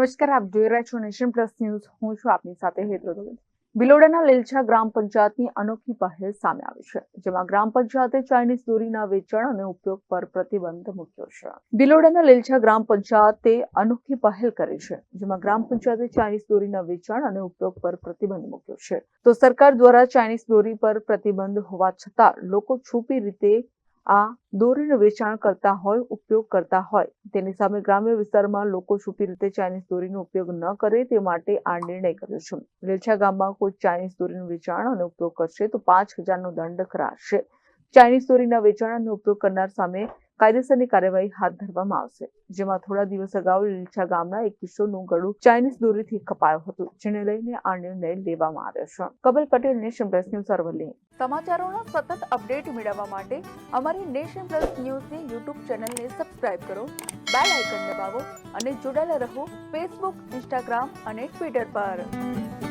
નમસ્કાર, આપ જોઈ રહ્યા છો નેશન પ્લસ ન્યૂઝ. હું છું આપની સાથે હેતલ દવે. બિલોડાના લેલછા ગ્રામ પંચાયતની અનોખી પહેલ સામે આવી છે, જેમાં ગ્રામ પંચાયતે ચાઇનીઝ દોરીના વેચાણ અને ઉપયોગ પર પ્રતિબંધ મૂક્યો છે. બિલોડાના લેલછા ગ્રામ પંચાયતે અનોખી પહેલ કરી છે, જેમાં ગ્રામ પંચાયતે ચાઇનીઝ દોરીના વેચાણ અને ઉપયોગ પર પ્રતિબંધ મૂક્યો છે. તો સરકાર દ્વારા ચાઇનીઝ દોરી પર પ્રતિબંધ હોવા છતાં લોકો છુપી રીતે આ દોરીનું વેચાણ કરતા હોય, ઉપયોગ કરતા હોય. તેની સામે ગ્રામ્ય વિસ્તારમાં લોકો છુપી રીતે ચાઇનીઝ દોરીનો ઉપયોગ ન કરે તે માટે આ નિર્ણય કર્યો છે. લેલછા ગામમાં કોઈ ચાઇનીઝ દોરીનું વેચાણ અને ઉપયોગ કરશે તો પાંચ હજારનો દંડ કરાશે. ચાઇનીઝ દોરીના વેચાણ અને ઉપયોગ કરનાર સામે કાયદેસરની કાર્યવાહી હાથ ધરવામાં આવશે, જેમાં થોડા દિવસ અગાઉ લીલછા ગામના એક કિશોરનું ગળું ચાઇનીઝ દોરીથી કપાયું હતું, જેને લઈને આ નિર્ણય લેવામાં આવ્યો છે. Kabal Patel, nation plus news Aravalli. સમાચારોના સતત અપડેટ મેળવવા માટે અમારી નેશન પ્લસ ન્યૂઝની યુટ્યુબ ચેનલને સબસ્ક્રાઇબ કરો, બેલ આઇકન દબાવો અને જોડાયેલા રહો ફેસબુક, ઇન્સ્ટાગ્રામ અને ટ્વિટર પર.